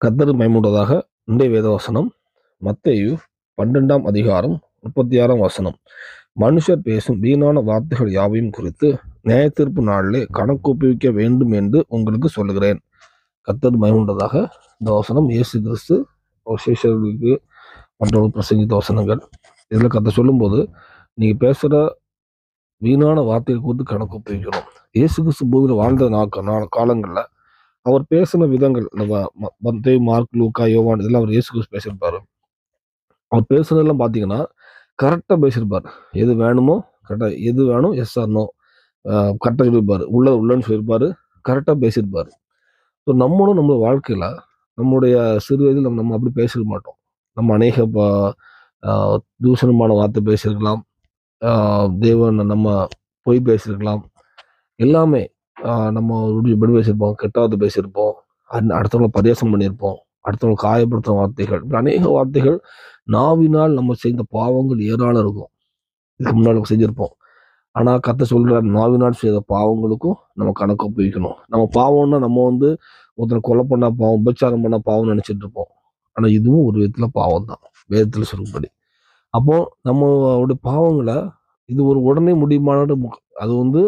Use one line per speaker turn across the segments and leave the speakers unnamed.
கத்தர் மயமுண்டதாக இன்றைய வேதவசனம் மத்தேயு பன்னெண்டாம் அதிகாரம் முப்பத்தி ஆறாம் வசனம். மனுஷர் பேசும் வீணான வார்த்தைகள் யாவையும் குறித்து நியாயத்தீர்ப்பு நாளிலே கணக்கு ஒப்புவிக்க வேண்டும் என்று உங்களுக்கு சொல்லுகிறேன். கத்தர் மயமுண்டதாக இந்த வசனம் இயேசு கிறிஸ்து விசேஷர்களுக்கு மற்றவர்கள் பிரசங்கித்த வசனங்கள். இதில் கதை சொல்லும்போது நீங்கள் பேசுகிற வீணான வார்த்தைகள் குறித்து கணக்கு ஒப்புவிக்கணும் இயேசு கிறிஸ்து பூமியில் வாழ்ந்த நாட்க நாள் காலங்களில் அவர் பேசின விதங்கள் நம்ம ம- மார்க் லூக்கா யோவான் இதெல்லாம் அவர் இயேசு கிறிஸ்து பேசியிருப்பாரு. அவர் பேசுனதெல்லாம் பார்த்தீங்கன்னா கரெக்டாக பேசியிருப்பார். எது வேணுமோ கரெக்டாக எது வேணும் எஸ் ஆர்னோ கரெக்டாக சொல்லியிருப்பார். உள்ள உள்ளன்னு சொல்லியிருப்பார். கரெக்டாக பேசியிருப்பார். ஸோ நம்மளும் நம்ம வாழ்க்கையில் நம்முடைய சிறு வயதில் நம்ம நம்ம அப்படி பேசிருக்க மாட்டோம். நம்ம அநேக தூஷணமான வார்த்தை பேசியிருக்கலாம். தேவன் நம்ம பொய் பேசியிருக்கலாம். எல்லாமே நம்ம எப்படி பேசியிருப்போம் கெட்டாவது பேசியிருப்போம் அந் அடுத்தவங்களை பரியாசம் பண்ணியிருப்போம் அடுத்தவங்களை காயப்படுத்தும் வார்த்தைகள் இப்படி அநேக வார்த்தைகள் நாவினால் நம்ம செய்த பாவங்கள் ஏராளம் இருக்கும். இதுக்கு முன்னாடி செஞ்சுருப்போம். ஆனால் கத்த சொல்கிற நாவினால் செய்த பாவங்களுக்கும் நம்ம கணக்கு ஒப்புவிக்கணும். நம்ம பாவம்னா நம்ம வந்து ஒருத்தரை கொலை பண்ணால் பாவம் உபச்சாரம் பண்ணால் பாவம் நினச்சிட்டு இருப்போம். ஆனால் இதுவும் ஒரு விதத்தில் பாவம் தான் வேதத்தில் சொல்லும்படி அப்போ நம்மளுடைய பாவங்களை இது ஒரு உடனே முடியுமான அது வந்து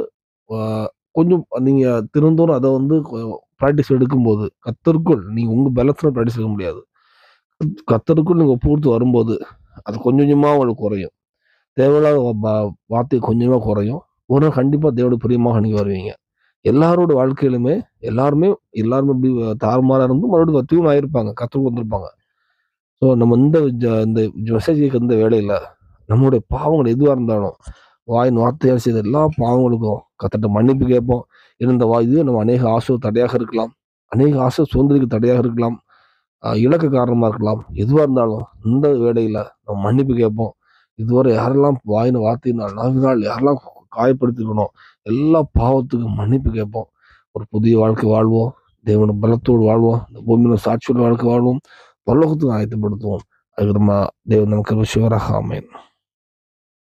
கொஞ்சம் நீங்கள் திருந்தோறும் அதை வந்து ப்ராக்டிஸ் எடுக்கும்போது கத்தருக்குள் நீங்கள் உங்கள் பலத்துல ப்ராக்டிஸ் எடுக்க முடியாது. கத்தருக்குள் நீங்கள் பூர்த்து வரும்போது அது கொஞ்சம் கொஞ்சமாக உங்களுக்கு குறையும். தேவையில்லாத வார்த்தை கொஞ்சமாக குறையும். ஒரு நாள் கண்டிப்பாக தேவோட பிரியமாக நீங்க வருவீங்க. எல்லாரோட வாழ்க்கையிலுமே எல்லாருமே எல்லாருமே இப்படி தாறுமாறாக இருந்து மறுபடியும் தீவனம் ஆகியிருப்பாங்க கத்தருக்கு வந்திருப்பாங்க. ஸோ நம்ம இந்த ஜ- இந்த மெசேஜ் இந்த வேலையில் நம்மளுடைய பாவங்கள் எதுவாக இருந்தாலும் வாயின் வார்த்தையால் செய்த எல்லா பாவங்களுக்கும் கத்தட்ட மன்னிப்பு கேட்போம். இருந்த வா இது நம்ம அநேக ஆசை தடையாக இருக்கலாம். அநேக ஆசை சுதந்திரிக்கு தடையாக இருக்கலாம். இலக்கு காரணமாக இருக்கலாம். எதுவாக இருந்தாலும் இந்த வேடையில் நம்ம மன்னிப்பு கேட்போம். இதுவரை யாரெல்லாம் வாயின வார்த்தையினால் நாவினால் யாரெல்லாம் காயப்படுத்திக்கணும் எல்லா பாவத்துக்கும் மன்னிப்பு கேட்போம். ஒரு புதிய வாழ்க்கை வாழ்வோம். தேவன பலத்தோடு வாழ்வோம். இந்த பூமியோட சாட்சியோட வாழ்க்கை வாழ்வோம். பல்லோகத்துக்கு ஆயத்தப்படுத்துவோம். அதுக்கு நம்ம தேவன் நமக்கு சிவராக அமையன்